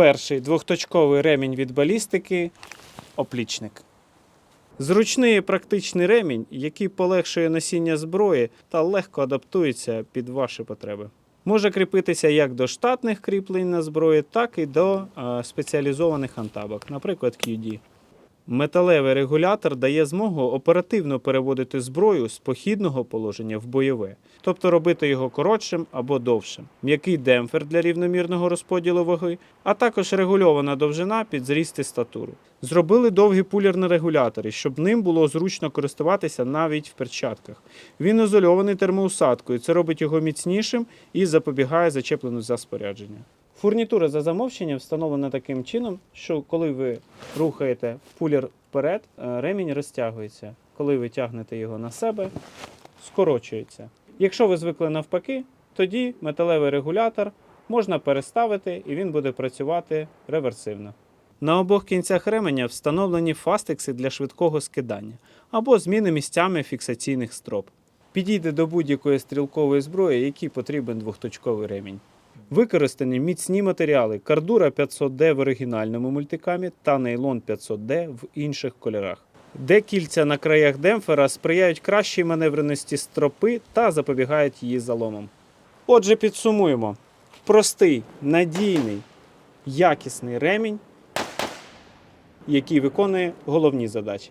Перший двохточковий ремінь від балістики оплічник. Зручний і практичний ремінь, який полегшує носіння зброї та легко адаптується під ваші потреби. Може кріпитися як до штатних кріплень на зброї, так і до е, спеціалізованих антабок, наприклад, QD. Металевий регулятор дає змогу оперативно переводити зброю з похідного положення в бойове, тобто робити його коротшим або довшим. М'який демпфер для рівномірного розподілу ваги, а також регульована довжина під зріст і статуру. Зробили довгі пулерні регулятори, щоб ним було зручно користуватися навіть в перчатках. Він ізольований термоусадкою, це робить його міцнішим і запобігає зачепленню за спорядження. Фурнітура за замовченням встановлена таким чином, що коли ви рухаєте пулер вперед, е, ремінь розтягується. Коли ви тягнете його на себе, скорочується. Якщо ви звикли навпаки, тоді металевий регулятор можна переставити і він буде працювати реверсивно. На обох кінцях ременя встановлені фастекси для швидкого скидання або зміни місцями фіксаційних строп. Підійде до будь-якої стрілкової зброї, якій потрібен двохточковий ремінь. Використані міцні матеріали кардура 500D в оригінальному мультикамі та нейлон 500D в інших кольорах. Де кільця на краях демпфера сприяють кращій маневреності стропи та запобігають її заломам. Отже, підсумуємо: простий, надійний, якісний ремінь, який виконує головні задачі.